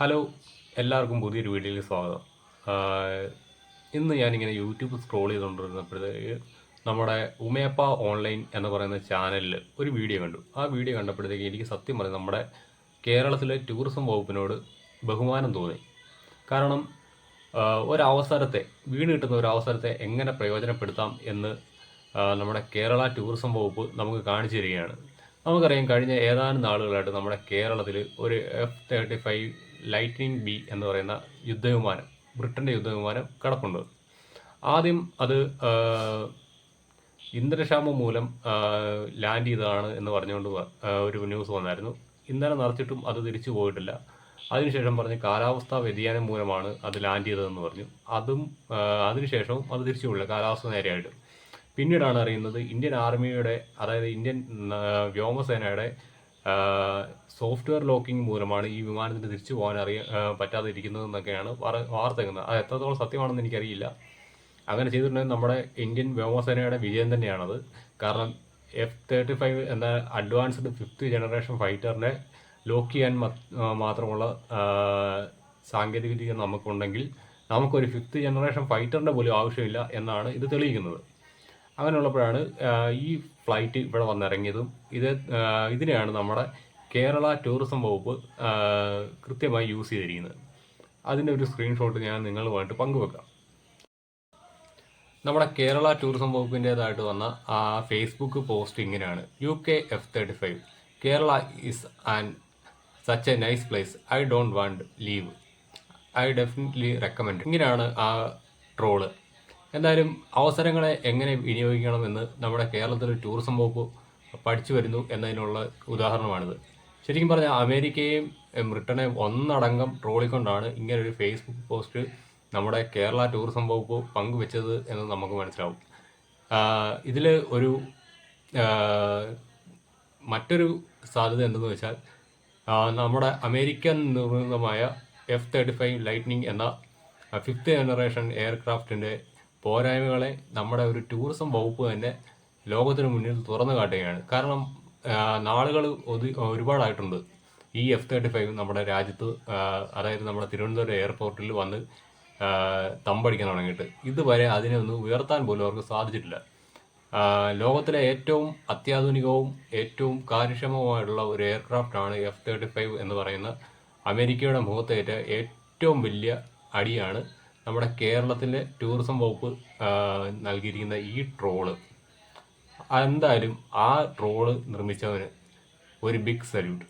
Hello എല്ലാവർക്കും പുതിയൊരു വീഡിയോയിലേക്ക് സ്വാഗതം. ഇന്ന് ഞാനിങ്ങനെ യൂട്യൂബ് സ്ക്രോൾ ചെയ്തുകൊണ്ടിരുന്നപ്പോഴത്തേക്ക് നമ്മുടെ ഉമയപ്പ ഓൺലൈൻ എന്ന് പറയുന്ന ചാനലിൽ ഒരു വീഡിയോ കണ്ടു. ആ വീഡിയോ കണ്ടപ്പോഴത്തേക്ക് എനിക്ക് സത്യം പറഞ്ഞാൽ നമ്മുടെ കേരളത്തിലെ ടൂറിസം വകുപ്പിനോട് ബഹുമാനം തോന്നി. കാരണം ഒരവസരത്തെ വീണ് കിട്ടുന്ന ഒരു അവസരത്തെ എങ്ങനെ പ്രയോജനപ്പെടുത്താം എന്ന് നമ്മുടെ കേരള ടൂറിസം വകുപ്പ് നമുക്ക് കാണിച്ചു തരികയാണ്. നമുക്കറിയാം കഴിഞ്ഞ ഏതാനും നാളുകളായിട്ട് നമ്മുടെ കേരളത്തിൽ ഒരു F thirty five Lightning B എന്ന് പറയുന്ന യുദ്ധവിമാനം ബ്രിട്ടന്റെ യുദ്ധവിമാനം കിടപ്പുണ്ട്. ആദ്യം അത് ഇന്ധനക്ഷാമം മൂലം ലാൻഡ് ചെയ്തതാണ് എന്ന് പറഞ്ഞുകൊണ്ട് ഒരു ന്യൂസ് വന്നായിരുന്നു. ഇന്ധനം നിറച്ചിട്ടും അത് തിരിച്ചു പോയിട്ടില്ല. അതിനുശേഷം പറഞ്ഞ് കാലാവസ്ഥാ വ്യതിയാനം മൂലമാണ് അത് ലാൻഡ് ചെയ്തതെന്ന് പറഞ്ഞു. അതും അതിനുശേഷവും അത് തിരിച്ചു പോയില്ല കാലാവസ്ഥ നേരെയായിട്ട്. പിന്നീടാണ് അറിയുന്നത് ഇന്ത്യൻ ആർമിയുടെ അതായത് ഇന്ത്യൻ വ്യോമസേനയുടെ സോഫ്റ്റ്വെയർ ലോക്കിംഗ് മൂലമാണ് ഈ വിമാനത്തിന് തിരിച്ചു പോകാൻ അറിയ പറ്റാതെ ഇരിക്കുന്നതെന്നൊക്കെയാണ് വാർ- വാർത്ത കേൾക്കുന്നത് അത് എത്രത്തോളം സത്യമാണെന്ന് എനിക്കറിയില്ല. അങ്ങനെ ചെയ്തിട്ടുണ്ടെങ്കിൽ നമ്മുടെ ഇന്ത്യൻ വ്യോമസേനയുടെ വിജയം തന്നെയാണത്. കാരണം എഫ് തേർട്ടി ഫൈവ് എന്ന അഡ്വാൻസ്ഡ് ഫിഫ്ത്ത് ജനറേഷൻ ഫൈറ്ററിനെ ലോക്ക് ചെയ്യാൻ മാത്രമുള്ള സാങ്കേതികവിദ്യ നമുക്കുണ്ടെങ്കിൽ നമുക്കൊരു ഫിഫ്ത്ത് ജനറേഷൻ ഫൈറ്ററിന്റെ പോലും ആവശ്യമില്ല എന്നാണ് ഇത് തെളിയിക്കുന്നത്. അങ്ങനെയുള്ളപ്പോഴാണ് ഈ ഫ്ലൈറ്റ് ഇവിടെ വന്നിറങ്ങിയതും. ഇത് ഇതിനെയാണ് നമ്മുടെ കേരള ടൂറിസം വകുപ്പ് കൃത്യമായി യൂസ് ചെയ്തിരിക്കുന്നത്. അതിന്റെ ഒരു സ്ക്രീൻഷോട്ട് ഞാൻ നിങ്ങളുമായിട്ട് പങ്കുവെക്കാം. നമ്മുടെ കേരള ടൂറിസം വകുപ്പിന്റേതായിട്ട് വന്ന ആ ഫേസ്ബുക്ക് പോസ്റ്റ് ഇങ്ങനെയാണ്. U K F thirty five Kerala is and such a nice place I don't want leave I definitely recommend ഇങ്ങനെയാണ് ആ ട്രോൾ എന്തായാലും അവസരങ്ങളെ എങ്ങനെ വിനിയോഗിക്കണമെന്ന് നമ്മുടെ കേരളത്തിലെ ടൂറിസം വകുപ്പ് പഠിച്ചു വരുന്നു എന്നതിനുള്ള ഉദാഹരണമാണിത്. ശരിക്കും പറഞ്ഞാൽ അമേരിക്കയും ബ്രിട്ടനെയും ഒന്നടങ്കം ട്രോളിക്കൊണ്ടാണ് ഇങ്ങനെ ഒരു ഫേസ്ബുക്ക് പോസ്റ്റ് നമ്മുടെ കേരള ടൂറിസം വകുപ്പ് പങ്കുവെച്ചത് എന്ന് നമുക്ക് മനസ്സിലാവും. ഇതിൽ ഒരു മറ്റൊരു സാധ്യത എന്തെന്ന് വെച്ചാൽ നമ്മുടെ അമേരിക്കൻ നിർമ്മിതമായ എഫ് തേർട്ടി ഫൈവ് ലൈറ്റ്നിങ് എന്ന ഫിഫ്ത്ത് ജനറേഷൻ എയർക്രാഫ്റ്റിന്റെ പോരായ്മകളെ നമ്മുടെ ഒരു ടൂറിസം വകുപ്പ് തന്നെ ലോകത്തിന് മുന്നിൽ തുറന്നു കാട്ടുകയാണ്. കാരണം നാളുകൾ ഒരുപാടായിട്ടുണ്ട്. ഈ എഫ് തേർട്ടി ഫൈവ് നമ്മുടെ രാജ്യത്ത് അതായത് നമ്മുടെ തിരുവനന്തപുരം എയർപോർട്ടിൽ വന്ന് തമ്പടിക്കാൻ തുടങ്ങിയിട്ട്. ഇതുവരെ അതിനെ ഒന്ന് ഉയർത്താൻ പോലും അവർക്ക് സാധിച്ചിട്ടില്ല. ലോകത്തിലെ ഏറ്റവും അത്യാധുനികവും ഏറ്റവും കാര്യക്ഷമവുമായിട്ടുള്ള ഒരു എയർക്രാഫ്റ്റ് ആണ് എഫ് തേർട്ടി ഫൈവ് എന്ന് പറയുന്ന അമേരിക്കയുടെ മുഖത്തേറ്റ ഏറ്റവും വലിയ അടിയാണ് നമ്മുടെ കേരളത്തിന്റെ ടൂറിസം വകുപ്പ് നൽകിയിരിക്കുന്ന ഈ ട്രോൾ എന്തായാലും ആ ട്രോൾ നിർമ്മിച്ചവന് ഒരു ബിഗ് സല്യൂട്ട്.